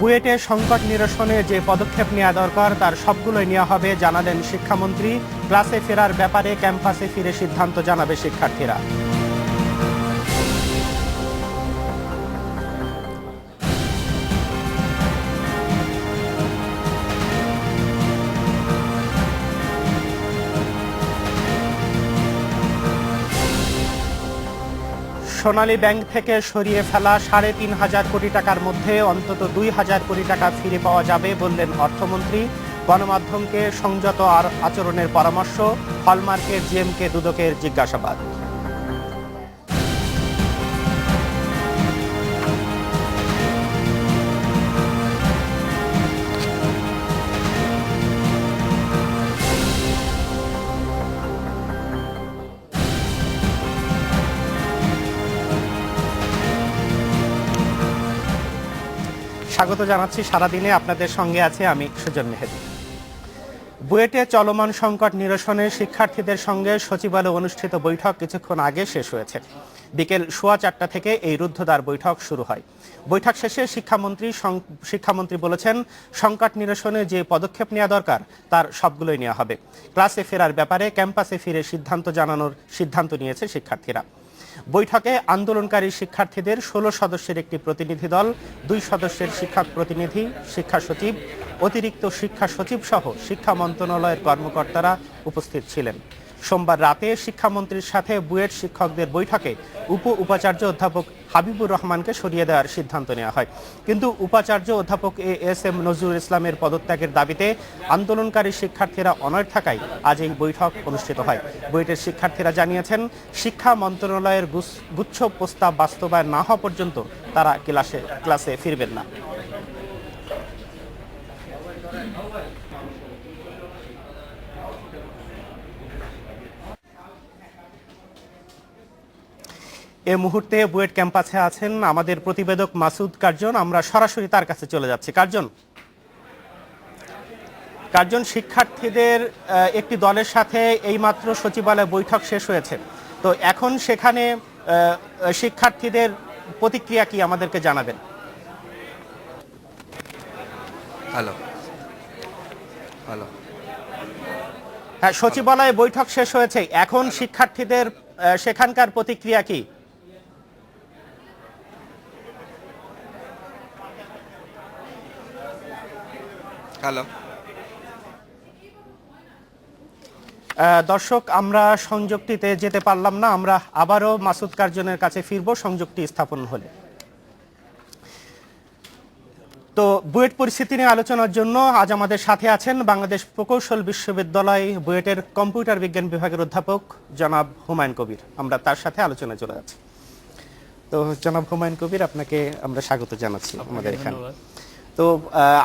বুয়েটে সংকট নিরসনে যে পদক্ষেপ নেওয়া দরকার, তার সবগুলোই নেওয়া হবে, জানালেন শিক্ষামন্ত্রী। ক্লাসে ফেরার ব্যাপারে ক্যাম্পাসে ফিরে সিদ্ধান্ত জানাবে শিক্ষার্থীরা। সোনালী ব্যাংক থেকে সরিয়ে ফেলা সাড়ে তিন হাজার কোটি টাকার মধ্যে অন্তত দুই হাজার কোটি টাকা ফিরে পাওয়া যাবে বললেন অর্থমন্ত্রী। গণমাধ্যমকে সংযত আর আচরণের পরামর্শ, হলমার্কের জিএমকে দুদকের জিজ্ঞাসাবাদ। স্বাগত জানাচ্ছি সারাদিনে আপনাদের সঙ্গে আছে আমি সুজন মেহেদি। বুয়েটে চলমান সংকট নিরসনে শিক্ষার্থীদের সঙ্গে সচিবালয়ে অনুষ্ঠিত বৈঠক কিছুক্ষণ আগে শেষ হয়েছে। বিকেল সোয়া চারটা থেকে এই রুদ্ধদ্বার বৈঠক শুরু হয়। বৈঠক শেষে শিক্ষামন্ত্রী শিক্ষামন্ত্রী বলেছেন, সংকট নিরসনে যে পদক্ষেপ নেওয়া দরকার, তার সবগুলোই নেওয়া হবে। ক্লাসে ফেরার ব্যাপারে ক্যাম্পাসে ফিরে সিদ্ধান্ত জানানোর সিদ্ধান্ত নিয়েছে শিক্ষার্থীরা। বৈঠকে আন্দোলনকারী শিক্ষার্থীদের ষোলো সদস্যের একটি প্রতিনিধি দল, দুই সদস্যের শিক্ষক প্রতিনিধি, শিক্ষা সচিব, অতিরিক্ত শিক্ষা সচিব সহ শিক্ষা মন্ত্রণালয়ের কর্মকর্তারা উপস্থিত ছিলেন। সোমবার রাতে শিক্ষামন্ত্রীর সাথে বুয়েট শিক্ষকদের বৈঠকে উপ উপাচার্য অধ্যাপক হাবিবুর রহমানকে সরিয়ে দেওয়ার সিদ্ধান্ত নেওয়া হয়। কিন্তু উপাচার্য অধ্যাপক এ এস এম নজরুল ইসলামের পদত্যাগের দাবিতে আন্দোলনকারী শিক্ষার্থীরা অনড় থাকায় আজ এই বৈঠক অনুষ্ঠিত হয়। বুয়েটের শিক্ষার্থীরা জানিয়েছেন, শিক্ষা মন্ত্রণালয়ের গুচ্ছ প্রস্তাব বাস্তবায়ন না হওয়া পর্যন্ত তারা ক্লাসে ক্লাসে ফিরবেন না। এ মুহূর্তে বুয়েট ক্যাম্পাসে আছেন আমাদের প্রতিবেদক মাসুদ কার্জন। আমরা সরাসরি তার কাছে চলে যাচ্ছি। কার্জন। কার্জন শিক্ষার্থীদের একটি দলের সাথে এইমাত্র সচিবালয় বৈঠক শেষ হয়েছে। তো এখন সেখানে শিক্ষার্থীদের প্রতিক্রিয়া কি আমাদেরকে জানাবেন? হ্যালো। হ্যালো। হ্যাঁ সচিবালয়ে বৈঠক শেষ হয়েছে। এখন শিক্ষার্থীদের সেখানকার প্রতিক্রিয়া কি? হ্যালো। আহ, দর্শক আমরা সংযোগটিতে যেতে পারলাম না আমরা আবারও মাসুদ কার্জনের কাছে ফিরব সংযোগটি স্থাপন হলে। তো বুয়েট পরিস্থিতি নিয়ে আলোচনার জন্য আজ আমাদের সাথে আছেন বাংলাদেশ প্রকৌশল বিশ্ববিদ্যালয় বুয়েটের কম্পিউটার বিজ্ঞান বিভাগের অধ্যাপক জনাব হুমায়ুন কবির। আমরা তার সাথে আলোচনায় চলে যাচ্ছি। তো জনাব হুমায়ুন কবির আপনাকে আমরা স্বাগত জানাচ্ছি আমাদের এখানে। তো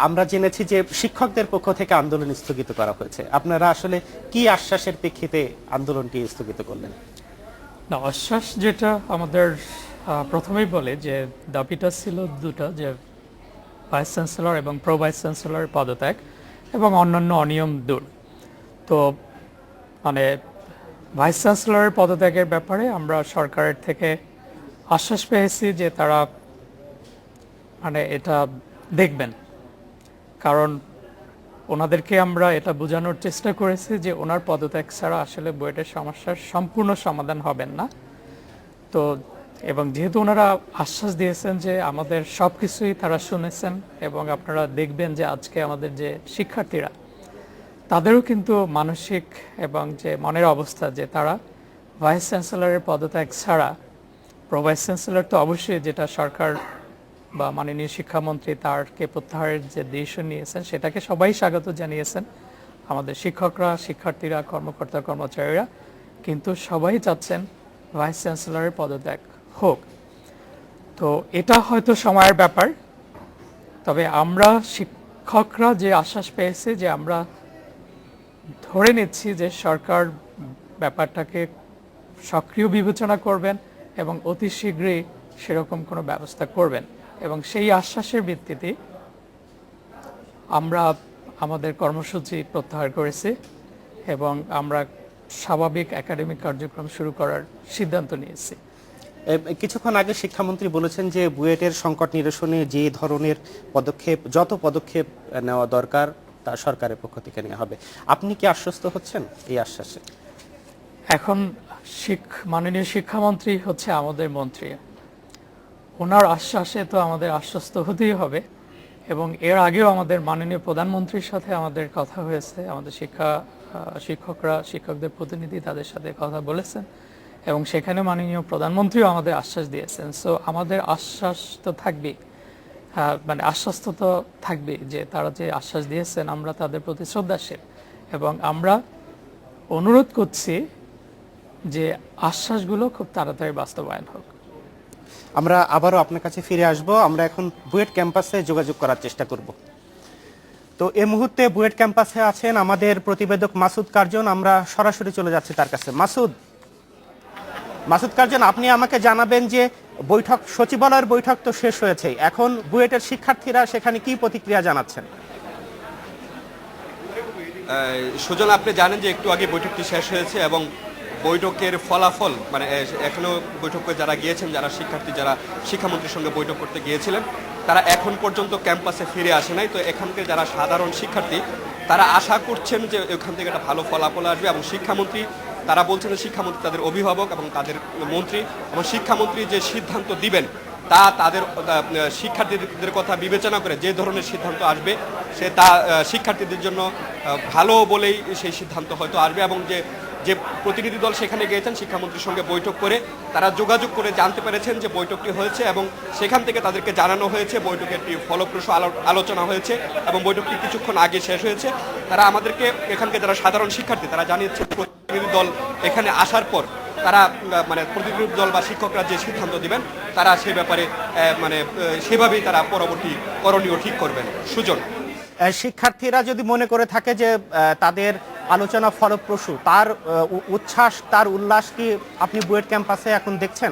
আমরা জেনেছি যে শিক্ষকদের পক্ষ থেকে আন্দোলন স্থগিত করা হয়েছে। আপনারা আসলে কি আশ্বাসের প্রেক্ষিতে আন্দোলনটি স্থগিত করলেন? না, আশ্বাস যেটা আমাদের প্রথমেই বলে যে দাবিটা ছিল দুটো, যে ভাইস চ্যান্সেলর এবং প্রো ভাইস চ্যান্সেলর পদত্যাগ এবং অন্যান্য অনিয়ম দূর। তো মানে ভাইস চ্যান্সেলরের পদত্যাগের ব্যাপারে আমরা সরকারের থেকে আশ্বাস পেয়েছি যে তারা মানে এটা দেখবেন। কারণ ওনাদেরকে আমরা এটা বোঝানোর চেষ্টা করেছি যে ওনার পদত্যাগ ছাড়া আসলে বুয়েটের সমস্যার সম্পূর্ণ সমাধান হবেন না। তো, এবং যেহেতু ওনারা আশ্বাস দিয়েছেন যে আমাদের সব কিছুই তারা শুনেছেন এবং আপনারা দেখবেন যে আজকে আমাদের যে শিক্ষার্থীরা, তাদেরও কিন্তু মানসিক এবং যে মনের অবস্থা যে তারা ভাইস চ্যান্সেলরের পদত্যাগ ছাড়া প্রো ভাইস চ্যান্সেলর তো অবশ্যই যেটা সরকার বা মাননীয় শিক্ষামন্ত্রী তারকে প্রত্যাহারের যে ডিসিশন নিয়েছেন, সেটাকে সবাই স্বাগত জানিয়েছেন। আমাদের শিক্ষকরা, শিক্ষার্থীরা, কর্মকর্তা, কর্মচারীরা কিন্তু সবাই চাচ্ছেন ভাইস চ্যান্সেলরের পদত্যাগ হোক। তো এটা হয়তো সময়ের ব্যাপার, তবে আমরা শিক্ষকরা যে আশ্বাস পেয়েছি যে আমরা ধরে নিচ্ছি যে সরকার ব্যাপারটাকে সক্রিয় বিবেচনা করবেন এবং অতি শীঘ্রই সেরকম কোনো ব্যবস্থা করবেন। এবং সেই আশ্বাসের ভিত্তিতে আমরা আমাদের কর্মসূচি প্রত্যাহার করেছি এবং আমরা স্বাভাবিক একাডেমিক কার্যক্রম শুরু করার সিদ্ধান্ত নিয়েছি। কিছুক্ষণ আগে শিক্ষামন্ত্রী বলেছেন যে বুয়েটের সংকট নিরসনে যে ধরনের পদক্ষেপ যত পদক্ষেপ নেওয়া দরকার তা সরকারের পক্ষ থেকে নেওয়া হবে। আপনি কি আশ্বস্ত হচ্ছেন এই আশ্বাসে? এখন শিখ মাননীয় শিক্ষামন্ত্রী হচ্ছে আমাদের মন্ত্রী। ওনার আশ্বাসে তো আমাদের আশ্বস্ত হতেই হবে এবং এর আগেও আমাদের মাননীয় প্রধানমন্ত্রীর সাথে আমাদের কথা হয়েছে, আমাদের শিক্ষা শিক্ষকরা, শিক্ষকদের প্রতিনিধি তাদের সাথে কথা বলেছেন এবং সেখানে মাননীয় প্রধানমন্ত্রীও আমাদের আশ্বাস দিয়েছেন। সো আমাদের আশ্বাস তো থাকবেই মানে আশ্বস্ত তো থাকবে যে তারা যে আশ্বাস দিয়েছেন আমরা তাদের প্রতি শ্রদ্ধাশীল এবং আমরা অনুরোধ করছি যে আশ্বাসগুলো খুব তাড়াতাড়ি বাস্তবায়ন হোক। আমরা আবারও আপনার কাছে ফিরে আসব। আমরা এখন বুয়েট ক্যাম্পাসে যোগাযোগ করার চেষ্টা করব। তো এই মুহূর্তে বুয়েট ক্যাম্পাসে আছেন আমাদের প্রতিবেদক মাসুদ কার্জন। আমরা সরাসরি চলে যাচ্ছি তার কাছে। মাসুদ মাসুদ কার্জন, আপনি আমাকে জানাবেন যে বৈঠক, সচিবালয়ের বৈঠক তো শেষ হয়েছে। এখন বুয়েটের শিক্ষার্থীরা সেখানে কি প্রতিক্রিয়া জানাচ্ছেন? সুজন আপনি জানেন যে একটু আগে বৈঠকটি শেষ হয়েছে এবং বৈঠকের ফলাফল মানে আহ, এখনও বৈঠকে যারা গিয়েছেন যারা শিক্ষার্থী যারা শিক্ষামন্ত্রীর সঙ্গে বৈঠক করতে গিয়েছিলেন তারা এখন পর্যন্ত ক্যাম্পাসে ফিরে আসে নাই। তো এখানকার যারা সাধারণ শিক্ষার্থী তারা আশা করছেন যে এখান থেকে একটা ভালো ফলাফল আসবে এবং শিক্ষামন্ত্রী তারা বলছেন যে শিক্ষামন্ত্রী তাদের অভিভাবক এবং তাদের মন্ত্রী এবং শিক্ষামন্ত্রী যে সিদ্ধান্ত দিবেন তা তাদের শিক্ষার্থীদের কথা বিবেচনা করে যে ধরনের সিদ্ধান্ত আসবে সে তা শিক্ষার্থীদের জন্য ভালো বলেই সেই সিদ্ধান্ত হয়তো আসবে এবং যে যে প্রতিনিধি দল সেখানে গিয়েছেন, শিক্ষামন্ত্রীর সঙ্গে বৈঠক করে তারা যোগাযোগ করে জানতে পেরেছেন যে বৈঠকটি হয়েছে এবং সেখান থেকে তাদেরকে জানানো হয়েছে বৈঠকে একটি ফলপ্রসূ আলো- আলোচনা হয়েছে এবং বৈঠকটি কিছুক্ষণ আগে শেষ হয়েছে। তারা আমাদেরকে, এখানকে যারা সাধারণ শিক্ষার্থী, তারা জানিয়েছে প্রতিনিধি দল এখানে আসার পর তারা মানে প্রতিনিধি দল বা শিক্ষকরা যে সিদ্ধান্ত দিবেন, তারা সে ব্যাপারে মানে সেভাবেই তারা পরবর্তী করণীয় ঠিক করবেন। সুজন? শিক্ষার্থীরা যদি মনে করে থাকে যে তাদের আলোচনা ফলপ্রসূ, তার উচ্ছ্বাস, তার উল্লাস কি আপনি বুয়েট ক্যাম্পাসে এখন দেখছেন?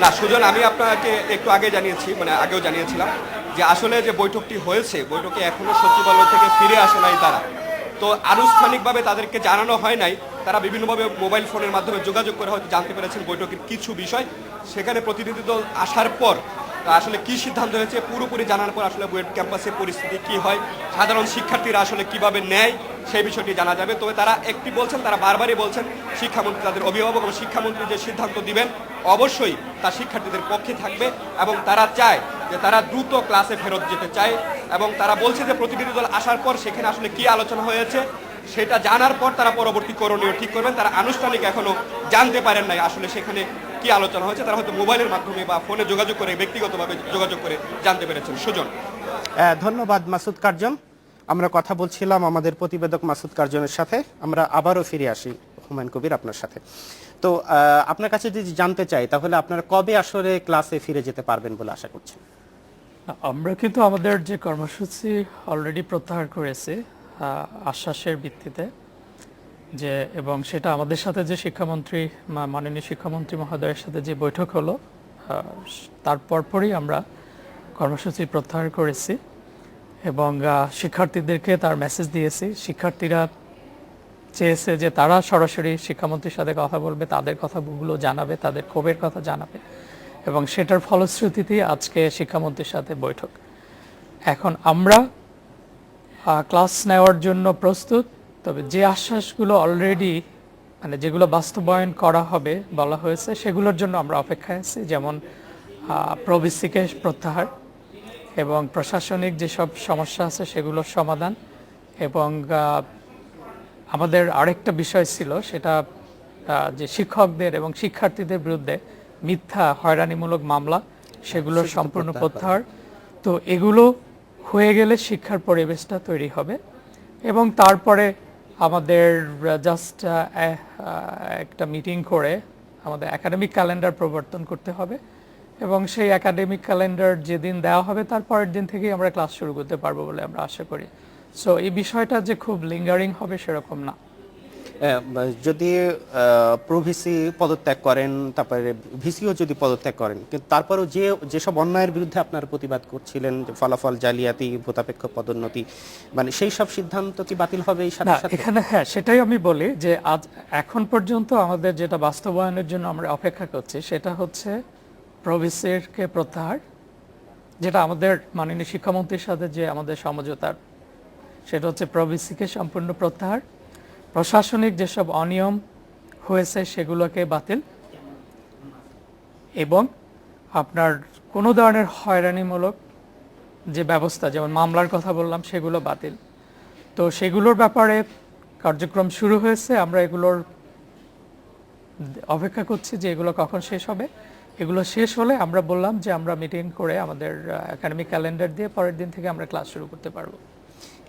না, সুজন, আমি আপনাকে একটু আগে জানিয়েছি মানে আগেও জানিয়েছিলাম যে আসলে যে বৈঠকটি হয়েছে, বৈঠকে এখনও সচিবালয় থেকে ফিরে আসে নাই তারা। তো আনুষ্ঠানিকভাবে তাদেরকে জানানো হয় নাই, তারা বিভিন্নভাবে মোবাইল ফোনের মাধ্যমে যোগাযোগ করে হয়তো জানতে পেরেছেন বৈঠকের কিছু বিষয়। সেখানে প্রতিনিধি দল আসার পর আসলে কি সিদ্ধান্ত হয়েছে পুরোপুরি জানার পর আসলে বুয়েট ক্যাম্পাসের পরিস্থিতি কি হয়, সাধারণ শিক্ষার্থীরা আসলে কীভাবে নেয়, সেই বিষয়টি জানা যাবে। তবে তারা একটি বলছেন, তারা বারবারই বলছেন, শিক্ষামন্ত্রী, তাদের অভিভাবক এবং শিক্ষামন্ত্রী যে সিদ্ধান্ত দিবেন, অবশ্যই তা শিক্ষার্থীদের পক্ষে থাকবে এবং তারা চায় যে তারা দ্রুত ক্লাসে ফেরত যেতে চায় এবং তারা বলছে যে প্রতিনিধি দল আসার পর সেখানে আসলে কি আলোচনা হয়েছে সেটা জানার পর তারা পরবর্তী করণীয় ঠিক করবেন। তারা আনুষ্ঠানিক এখনও জানতে পারেন নাই আসলে সেখানে কি আলোচনা হয়েছে। তারা হয়তো মোবাইলের মাধ্যমে বা ফোনে যোগাযোগ করে ব্যক্তিগতভাবে যোগাযোগ করে জানতে পেরেছেন। সুজন। ধন্যবাদ মাসুদ কার্জন। আমরা কথা বলছিলাম আমাদের প্রতিবেদক মাসুদ কার্জনের সাথে। আমরা আবারও ফিরে আসি হুমায়ুন কবির আপনার সাথে। তো আপনার কাছে যদি জানতে চাই তাহলে আপনারা কবে আসলে ক্লাসে ফিরে যেতে পারবেন বলে আশা করছেন? আমরা কিন্তু আমাদের যে কর্মসূচি অলরেডি প্রত্যাহার করেছি আশ্বাসের ভিত্তিতে যে, এবং সেটা আমাদের সাথে যে শিক্ষামন্ত্রী মাননীয় শিক্ষামন্ত্রী মহোদয়ের সাথে যে বৈঠক হলো তার পরপরই আমরা কর্মসূচি প্রত্যাহার করেছি এবং শিক্ষার্থীদেরকে তার মেসেজ দিয়েছি। শিক্ষার্থীরা চেয়েছে যে তারা সরাসরি শিক্ষামন্ত্রীর সাথে কথা বলবে, তাদের কথাগুলো জানাবে, তাদের ক্ষোভের কথা জানাবে এবং সেটার ফলশ্রুতিতেই আজকে শিক্ষামন্ত্রীর সাথে বৈঠক। এখন আমরা ক্লাস নেওয়ার জন্য প্রস্তুত। তবে যে আশ্বাসগুলো অলরেডি মানে যেগুলো বাস্তবায়ন করা হবে বলা হয়েছে সেগুলোর জন্য আমরা অপেক্ষায় আছি যেমন প্রবিসিকে প্রত্যাহার এবং প্রশাসনিক যেসব সমস্যা আছে সেগুলোর সমাধান এবং আমাদের আরেকটা বিষয় ছিল সেটা যে শিক্ষকদের এবং শিক্ষার্থীদের বিরুদ্ধে মিথ্যা হয়রানিমূলক মামলা সেগুলোর সম্পূর্ণ প্রত্যাহার। তো এগুলো হয়ে গেলে শিক্ষার পরিবেশটা তৈরি হবে এবং তারপরে আমাদের জাস্ট একটা মিটিং করে আমাদের একাডেমিক ক্যালেন্ডার প্রবর্তন করতে হবে এবং সেই একাডেমিক ক্যালেন্ডার যেদিন দেওয়া হবে তার পরের দিন থেকেই আমরা ক্লাস শুরু করতে পারব বলে আমরা আশা করি। সো এই বিষয়টা যে খুব লিঙ্গারিং হবে সেরকম না। যদি প্রভিসি পদত্যাগ করেন তারপরে ভিসিও যদি পদত্যাগ করেন কিন্তু তারপরেও যে যেসব অন্যায়ের বিরুদ্ধে আপনারা প্রতিবাদ করছিলেন ফলাফল জালিয়াতি ভূতাপেক্ষ পদোন্নতি মানে সেই সব সিদ্ধান্ত কি বাতিল হবে এই সাথে এখানে হ্যাঁ সেটাই আমি বলি যে আজ এখন পর্যন্ত আমাদের যেটা বাস্তবায়নের জন্য আমরা অপেক্ষা করছি সেটা হচ্ছে প্রভিসিরকে প্রত্যাহার যেটা আমাদের মাননীয় শিক্ষামন্ত্রীর সাথে যে আমাদের সমঝোতার সেটা হচ্ছে প্রভিসিকে সম্পূর্ণ প্রত্যাহার প্রশাসনিক যেসব অনিয়ম হয়েছে সেগুলোকে বাতিল এবং আপনার কোনো ধরনের হয়রানিমূলক যে ব্যবস্থা, যেমন মামলার কথা বললাম, সেগুলো বাতিল। তো সেগুলোর ব্যাপারে কার্যক্রম শুরু হয়েছে। আমরা এগুলোর অপেক্ষা করছি যে এগুলো কখন শেষ হবে। এগুলো শেষ হলে আমরা বললাম যে আমরা মিটিং করে আমাদের একাডেমিক ক্যালেন্ডার দিয়ে পরের দিন থেকে আমরা ক্লাস শুরু করতে পারব।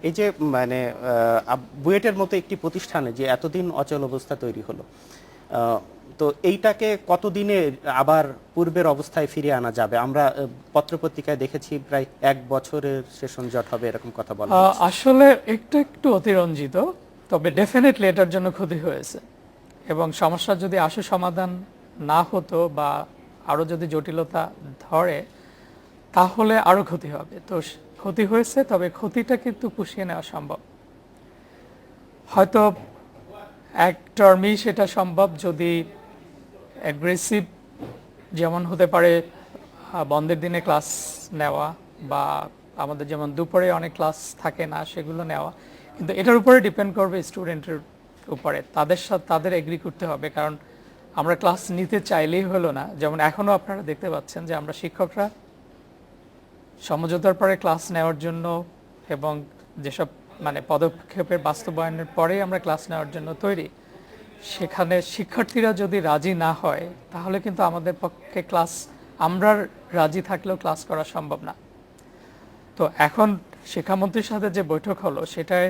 এই যে মানে বুয়েটের মতো একটি প্রতিষ্ঠানে যে এতদিন অচল অবস্থা তৈরি হলো তো এইটাকে কতদিনে আবার পূর্বের অবস্থায় ফিরিয়ে আনা যাবে? আমরা পত্রপত্রিকায় দেখেছি প্রায় এক বছরের সেশন জট হবে এরকম কথা বলা আসলে একটু একটু অতিরঞ্জিত তবে ডেফিনেটলি এটার জন্য ক্ষতি হয়েছে। এবং সমস্যার যদি আশু সমাধান না হতো বা আরও যদি জটিলতা ধরে তাহলে আরও ক্ষতি হবে। তো ক্ষতি হয়েছে, তবে ক্ষতিটা কিন্তু পুষিয়ে নেওয়া সম্ভব। হয়তো এক টার্মেই সেটা সম্ভব যদি অ্যাগ্রেসিভ যেমন হতে পারে বন্ধের দিনে ক্লাস নেওয়া বা আমাদের যেমন দুপুরে অনেক ক্লাস থাকে না, সেগুলো নেওয়া। কিন্তু এটার উপরে ডিপেন্ড করবে স্টুডেন্টের উপরে। তাদের সাথে তাদের এগ্রি করতে হবে। কারণ আমরা ক্লাস নিতে চাইলেই হলো না। যেমন এখনও আপনারা দেখতে পাচ্ছেন যে আমরা শিক্ষকরা সমঝোতার পরে ক্লাস নেওয়ার জন্য এবং যেসব মানে পদক্ষেপের বাস্তবায়নের পরেই আমরা ক্লাস নেওয়ার জন্য তৈরি, সেখানে শিক্ষার্থীরা যদি রাজি না হয়, তাহলে কিন্তু আমাদের পক্ষে ক্লাস, আমরা রাজি থাকলেও ক্লাস করা সম্ভব না। তো এখন শিক্ষামন্ত্রীর সাথে যে বৈঠক হলো, সেটায়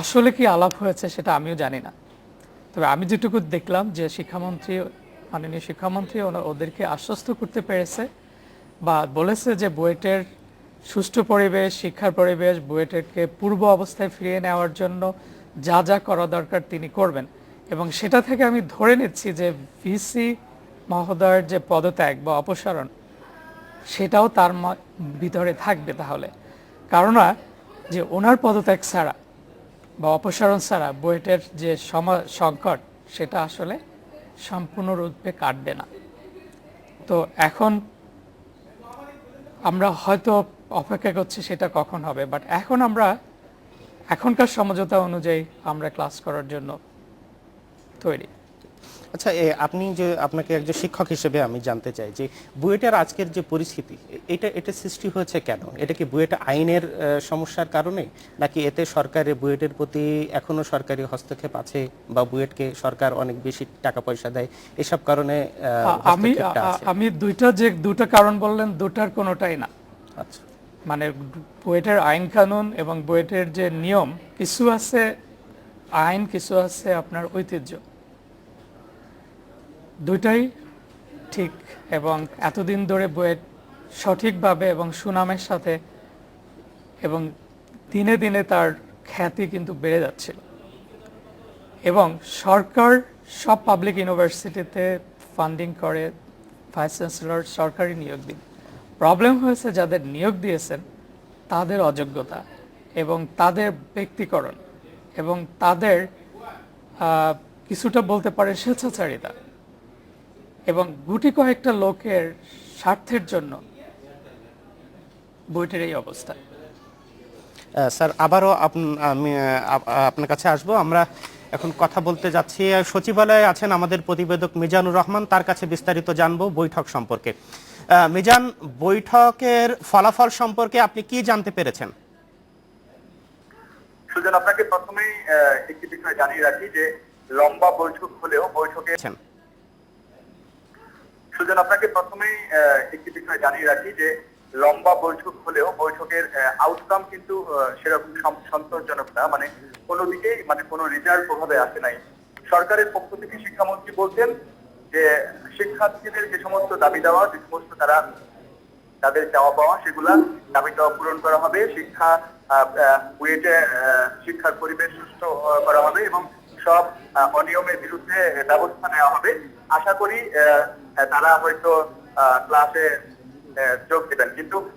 আসলে কি আলাপ হয়েছে সেটা আমিও জানি না। তবে আমি যেটুকু দেখলাম যে শিক্ষামন্ত্রী, মাননীয় শিক্ষামন্ত্রী ওদেরকে আশ্বস্ত করতে পেরেছে বা বলেছে যে বুয়েটের সুষ্ঠু পরিবেশ, শিক্ষার পরিবেশ বুয়েটেরকে পূর্ব অবস্থায় ফিরিয়ে নেওয়ার জন্য যা যা করা দরকার তিনি করবেন। এবং সেটা থেকে আমি ধরে নিচ্ছি যে ভিসি মহোদয়ের যে পদত্যাগ বা অপসারণ, সেটাও তার ভিতরে থাকবে তাহলে। কারণ না যে ওনার পদত্যাগ ছাড়া বা অপসারণ ছাড়া বুয়েটের যে সমা, সংকট, সেটা আসলে সম্পূর্ণরূপে কাটবে না। তো এখন আমরা হয়তো অপেক্ষা করছি সেটা কখন হবে বাট এখন আমরা, এখনকার সমঝোতা অনুযায়ী আমরা ক্লাস করার জন্য তৈরি। আচ্ছা আপনি যে আপনাকে একজন শিক্ষক হিসেবে আমি জানতে চাই যে বুয়েটের আজকের যে পরিস্থিতি এটা এটা সৃষ্টি হয়েছে কেন? এটা কি বুয়েট আইনের সমস্যার কারণে? নাকি এতে সরকারের বুয়েটের প্রতি এখনও সরকারি হস্তক্ষেপ আছে বা বুয়েটকে সরকার অনেক বেশি টাকা পয়সা দেয়? এসব কারণে আমি? আমি দুইটা যে দুটো কারণ বললেন দুটার কোনোটাই না। আচ্ছা। মানে বুয়েটের আইন কানুন এবং বুয়েটের যে নিয়ম কিছু আছে আইন কিছু আছে আপনার ঐতিহ্য। দুইটাই ঠিক এবং এতদিন ধরে বুয়েট সঠিকভাবে এবং সুনামের সাথে এবং দিনে দিনে তার খ্যাতি কিন্তু বেড়ে যাচ্ছিল এবং সরকার, সব পাবলিক ইউনিভার্সিটিতে ফান্ডিং করে ভাইস চ্যান্সেলর সরকারি নিয়োগ দিন প্রবলেম হয়েছে যাদের নিয়োগ দিয়েছেন, তাদের অযোগ্যতা এবং তাদের ব্যক্তিকরণ এবং তাদের কিছুটা বলতে পারে স্বেচ্ছাচারিতা। এবং গুটি কয়েকটা লোকের স্বার্থের জন্য বইটির এই অবস্থা। স্যার আবারও আপ- আমি আপনার কাছে আসব। আমরা এখন কথা বলতে যাচ্ছি। সচিবালয়ে আছেন আমাদের প্রতিবেদক মিজানুর রহমান। তার কাছে বিস্তারিত জানব বৈঠক সম্পর্কে। মিজান বৈঠকের ফলাফল সম্পর্কে আপনি কি জানতে পেরেছেন? সুজন আপনাকে প্রথমেই একটি বিষয় জানিয়ে রাখি যে লম্বা বৈঠক হলেও বৈঠকে? সুজন, আপনাকে প্রথমেই একটি বিষয় জানিয়ে রাখি যে লম্বা বৈঠক হলেও বৈঠকের আউটকাম কিন্তু সেরকম সন্তোষজনক না। মানে কোনো দিকেই মানে কোনো রেজাল্ট প্রভাবে আসে নাই। সরকারের পক্ষ থেকে শিক্ষামন্ত্রী বলছেন যে শিক্ষার্থীদের যে সমস্ত দাবি দেওয়া, যে সমস্ত তারা তাদের চাওয়া পাওয়া, সেগুলা দাবি দেওয়া পূরণ করা হবে। শিক্ষা বুয়েটে শিক্ষার পরিবেশ সুস্থ করা হবে এবং সব অনিয়মের বিরুদ্ধে ব্যবস্থা নেওয়া হবে। আশা করি তারা হয়তো ক্লাসে যোগ দেবেন। কিন্তু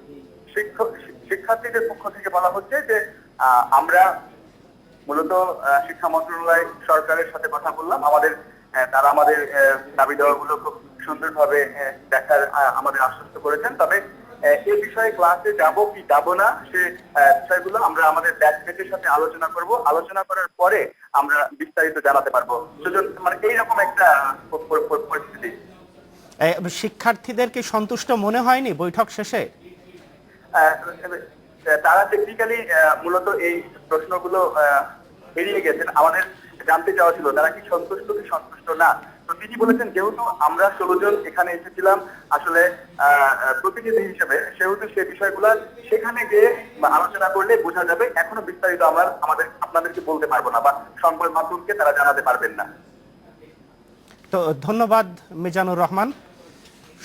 শিক্ষক শিক্ষার্থীদের পক্ষ থেকে বলা হচ্ছে যে আমরা মূলত শিক্ষা মন্ত্রণালয় সরকারের সাথে কথা বললাম। আমাদের তারা আমাদের দাবি দেওয়াগুলো খুব সুন্দরভাবে দেখার আমাদের আশ্বস্ত করেছেন। তবে এই বিষয়ে ক্লাসে যাব কি যাব না সে বিষয়গুলো আমরা আমাদের ব্যাচমেটের সাথে আলোচনা করব। আলোচনা করার পরে আমরা বিস্তারিত জানাতে পারব। সুজন মানে এইরকম একটা পরিস্থিতি। এ, শিক্ষার্থীদের কি সন্তুষ্ট মনে হয়নি বৈঠক শেষে? তারা টেকনিক্যালি মূলত এই প্রশ্নগুলো এড়িয়ে গেছেন। আমাদের জানতে চাওয়া ছিল তারা কি সন্তুষ্ট কি সন্তুষ্ট না? তো তিনি বলেছেন যেহেতু আমরা ষোলো জন এখানে এসেছিলাম আসলে প্রতিনিধি হিসেবে সেহেতু সে বিষয়গুলো সেখানে গিয়ে আলোচনা করলে বোঝা যাবে। এখনও বিস্তারিত আমরা আমাদের আপনাদেরকে বলতে পারব না বা সংবাদ মাধ্যমকে তারা জানাতে পারবেন না। তো ধন্যবাদ মিজানুর রহমান।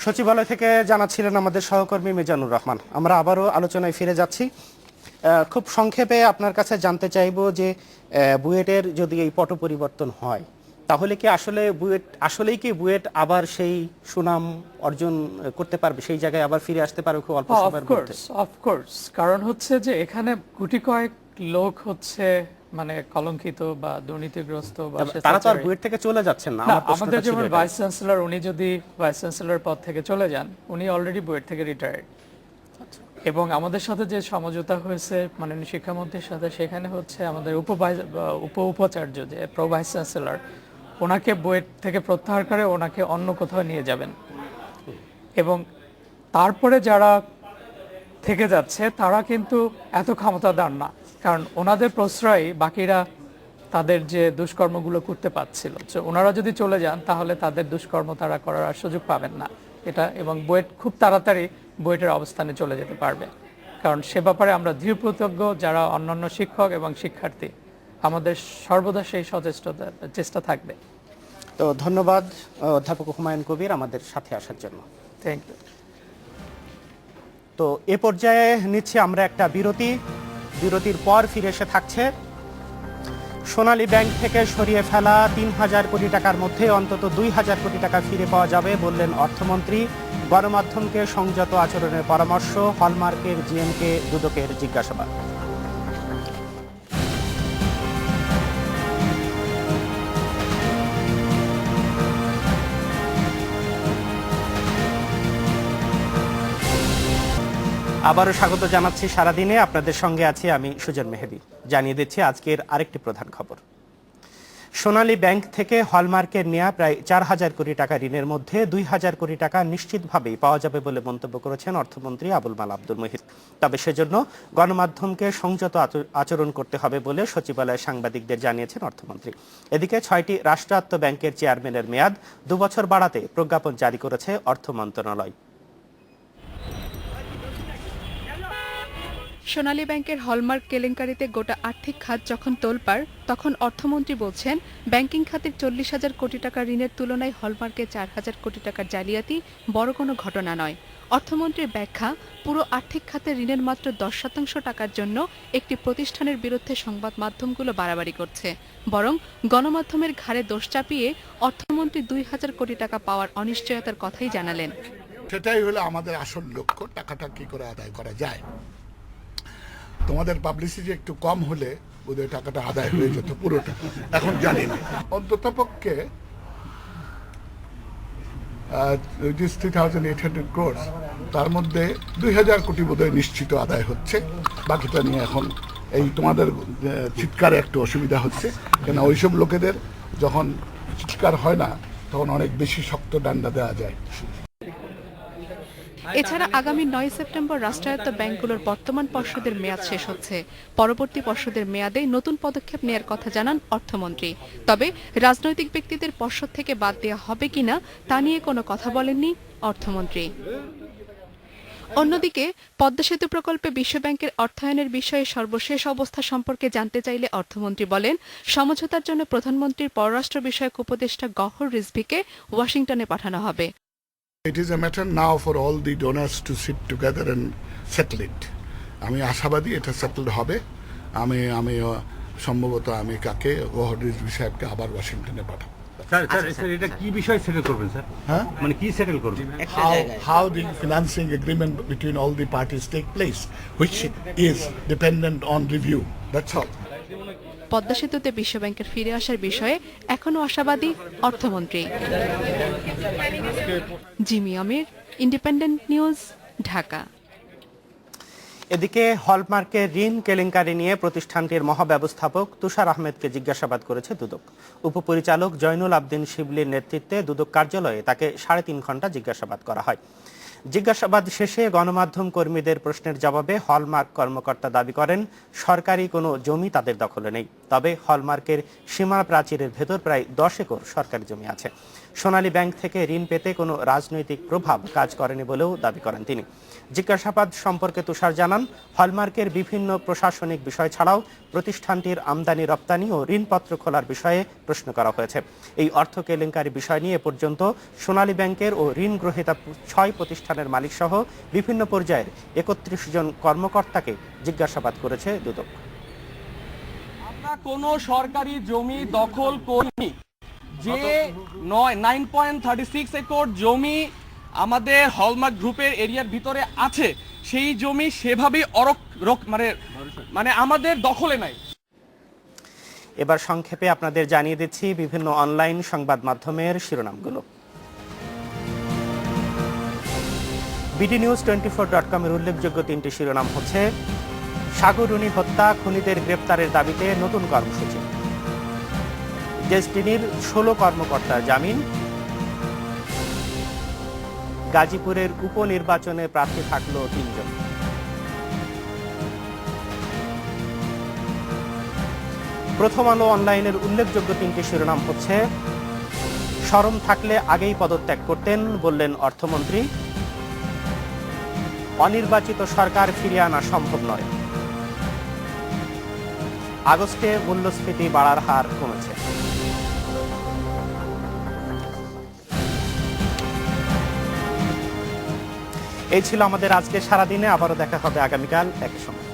সচিবালয় থেকে জানাচ্ছিলেন আমাদের সহকর্মী মিজানুর রহমান। আমরা আবারও আলোচনায় ফিরে যাচ্ছি। খুব সংক্ষেপে আপনার কাছে জানতে চাইব যে বুয়েটের যদি এই পট পরিবর্তন হয় তাহলে কি আসলে বুয়েট আসলেই কি বুয়েট আবার সেই সুনাম অর্জন করতে পারবে? সেই জায়গায় আবার ফিরে আসতে পারবে খুব অল্প সময়ের মধ্যে? অফকোর্স কারণ হচ্ছে যে এখানে গুটি কয়েক লোক হচ্ছে মানে কলঙ্কিত বা দুর্নীতিগ্রস্ত বা তারা তো আর বুয়েট থেকে চলে যাচ্ছেন না। আমাদের যেমন ভাইস চ্যান্সেলর উনি যদি ভাইস চ্যান্সেলর পদ থেকে চলে যান উনি অলরেডি বুয়েট থেকে রিটায়ার্ড এবং আমাদের সাথে যে সমঝোতা হয়েছে মানে শিক্ষামন্ত্রীর সাথে সেখানে হচ্ছে আমাদের উপ উপ উপাচার্য যে প্রো ভাইস চ্যান্সেলর ওনাকে বুয়েট থেকে প্রত্যাহার করে ওনাকে অন্য কোথাও নিয়ে যাবেন। এবং তারপরে যারা থেকে যাচ্ছে তারা কিন্তু এত ক্ষমতাদার না। কারণ ওনাদের প্রশ্রয়ে বাকিরা তাদের যে দুষ্কর্মগুলো করতে পারছিল। ওনারা যদি চলে যান তাহলে তাদের দুষ্কর্ম তারা করার আর সুযোগ পাবেন না। এটা এবং বুয়েট খুব তাড়াতাড়ি বুয়েটের অবস্থানে চলে যেতে পারবে। কারণ সে ব্যাপারে আমরা দৃঢ়প্রতজ্ঞ যারা অন্যান্য শিক্ষক এবং শিক্ষার্থী আমাদের সর্বদা সেই সচেষ্টতা চেষ্টা থাকবে। তো ধন্যবাদ অধ্যাপক হুমায়ুন কবির আমাদের সাথে আসার জন্য। থ্যাংক ইউ তো এ পর্যায়ে নিচ্ছি আমরা একটা বিরতি। বিরতির পর ফিরে এসে থাকছে। সোনালী ব্যাংক থেকে সরিয়ে ফেলা তিন হাজার কোটি টাকার মধ্যে অন্তত দুই হাজার কোটি টাকা ফিরে পাওয়া যাবে বললেন অর্থমন্ত্রী। গণমাধ্যমকে সংযত আচরণের পরামর্শ, হলমার্কের জিএমকে দুদকের জিজ্ঞাসাবাদ। আবারও স্বাগত জানাচ্ছি সারাদিনে। আপনাদের সঙ্গে আছি আমি সুজন মেহেদি। জানিয়ে দিচ্ছি আজকের আরেকটি প্রধান খবর। সোনালী ব্যাংক থেকে হলমার্কের নেওয়া প্রায় চার হাজার কোটি টাকা ঋণের মধ্যে দুই হাজার কোটি টাকা নিশ্চিতভাবেই পাওয়া যাবে বলে মন্তব্য করেছেন অর্থমন্ত্রী আবুল মাল আব্দুল মহিদ তবে সেজন্য গণমাধ্যমকে সংযত আচরণ করতে হবে বলে সচিবালয়ে সাংবাদিকদের জানিয়েছেন অর্থমন্ত্রী। এদিকে ছয়টি রাষ্ট্রায়ত্ত ব্যাংকের চেয়ারম্যানের মেয়াদ দুবছর বাড়াতে প্রজ্ঞাপন জারি করেছে অর্থ মন্ত্রণালয়। সোনালী ব্যাংকের হলমার্ক কেলেঙ্কারিতে গোটা আর্থিক খাত যখন তোলপাড়, তখন অর্থমন্ত্রী বলছেন, ব্যাংকিং খাতের চল্লিশ হাজার কোটি টাকা ঋণের তুলনায় হলমার্কে চার হাজার কোটি টাকার জালিয়াতি বড় কোনো ঘটনা নয়। অর্থমন্ত্রীর ব্যাখ্যা, পুরো আর্থিক খাতে ঋণের মাত্র দশ শতাংশ টাকার জন্য একটি প্রতিষ্ঠানের বিরুদ্ধে সংবাদ মাধ্যমগুলো বাড়াবাড়ি করছে। বরং গণমাধ্যমের ঘাড়ে দোষ চাপিয়ে অর্থমন্ত্রী দুই হাজার কোটি টাকা পাওয়ার অনিশ্চয়তার কথাই জানালেন। সেটাই হলো আমাদের আসল লক্ষ্য, টাকাটা কি করে আদায় করা যায়। তোমাদের পাবলিসিটি একটু কম হলে বোধহয় টাকাটা আদায় হয়ে যেত, পুরোটা। এখন জানি না। অন্তত পক্ষে থ্রি থাউজেন্ড এইট তার মধ্যে দুই হাজার কোটি বোধহয় নিশ্চিত আদায় হচ্ছে। বাকিটা নিয়ে এখন এই তোমাদের চিৎকারে একটু অসুবিধা হচ্ছে। কেন ওইসব লোকেদের যখন চিৎকার হয় না, তখন অনেক বেশি শক্ত ডান্ডা দেওয়া যায়। এছাড়া আগামী নয় সেপ্টেম্বর রাষ্ট্রায়ত্ত ব্যাংকগুলোর বর্তমান পর্ষদের মেয়াদ শেষ হচ্ছে। পরবর্তী পর্ষদের মেয়াদে নতুন পদক্ষেপ নেয়ার কথা জানান অর্থমন্ত্রী। তবে রাজনৈতিক ব্যক্তিদের পর্ষদ থেকে বাদ দেওয়া হবে কিনা তা নিয়ে কোনো কথা বলেননি অর্থমন্ত্রী। অন্যদিকে পদ্মা সেতু প্রকল্পে বিশ্বব্যাংকের অর্থায়নের বিষয়ে সর্বশেষ অবস্থা সম্পর্কে জানতে চাইলে অর্থমন্ত্রী বলেন সমঝোতার জন্য প্রধানমন্ত্রীর পররাষ্ট্র বিষয়ক উপদেষ্টা গহর রিজভিকে ওয়াশিংটনে পাঠানো হবে। It is a matter now for all the donors to sit together and settle it আমি আশাবাদী এটা সেটেলড হবে। আমি আমি সম্ভবত আমি কাকে ওহরিজ বিসাহেবকে আবার ওয়াশিংটনে পাঠাবো। কি কি পদ্মা সেতুতে বিশ্বব্যাংকের ফিরে আসার বিষয়ে এখনও আশাবাদী অর্থমন্ত্রী। Jimmy Amir independent news Dhaka. এদিকে হলমার্কের ঋণ কেলেঙ্কারি নিয়ে প্রতিষ্ঠানটির মহাব্যবস্থাপক তুষার আহমেদকে জিজ্ঞাসাবাদ করেছে দুদক। উপপরিচালক জয়নুল আবদিন শিবলির নেতৃত্বে দুদক কার্যালয়ে তাকে সাড়ে তিন ঘণ্টা জিজ্ঞাসাবাদ করা হয়। জিজ্ঞাসাবাদ শেষে গণমাধ্যম কর্মীদের প্রশ্নের জবাবে হলমার্ক কর্মকর্তা দাবি করেন, সরকারি কোনো জমি তাদের দখলে নেই। তবে হলমার্কের সীমা প্রাচীরের ভেতর প্রায় দশ একর সরকারি জমি আছে। সোনালী ব্যাংক থেকে ঋণ পেতে কোনো রাজনৈতিক প্রভাব কাজ করেনি বলেও দাবি করেন তিনি। জিজ্ঞাসাবাদ সম্পর্কে তুষার জানান, হলমার্কের বিভিন্ন প্রশাসনিক বিষয় ছাড়াও প্রতিষ্ঠানটির আমদানি, রপ্তানি ও ঋণপত্র খোলার বিষয়ে প্রশ্ন করা হয়েছে। এই অর্থ কেলেঙ্কারি বিষয় নিয়ে পর্যন্ত সোনালী ব্যাংকের ও ঋণ গ্রহীতা ছয় প্রতিষ্ঠানের মালিক সহ বিভিন্ন পর্যায়ের একত্রিশ জন কর্মকর্তাকে জিজ্ঞাসাবাদ করেছে দুদক। আমরা কোনো সরকারি জমি দখল করিনি। যে নয় nine point thirty six acre জমি আমাদের হলমার্ক গ্রুপের এরিয়ার ভিতরে আছে। সেই জমি সেভাবেই অরক রক- মানে মানে আমাদের দখলে নাই। এবার সংক্ষেপে আপনাদের জানিয়ে দিচ্ছি বিভিন্ন অনলাইন সংবাদ মাধ্যমের শিরোনামগুলো। BD news twenty four dot কমের উল্লেখযোগ্য তিনটি শিরোনাম হচ্ছে সাগরুনি হত্যা খুনিদের গ্রেপ্তারের দাবিতে নতুন কর্মসূচি। ডেস্টিনির ষোলো কর্মকর্তার জামিন। গাজীপুরের উপনির্বাচনে প্রার্থী থাকল তিনজন। প্রথম আলো অনলাইনের উল্লেখযোগ্য তিনটি শিরোনাম হচ্ছে শরম থাকলে আগেই পদত্যাগ করতেন, বললেন অর্থমন্ত্রী। অনির্বাচিত সরকার ফিরিয়ে আনা সম্ভব নয়। আগস্টে মূল্যস্ফীতি বাড়ার হার কমেছে। এই ছিল আমাদের আজকে সারাদিনে। আবারও দেখা হবে আগামীকাল। একই সময়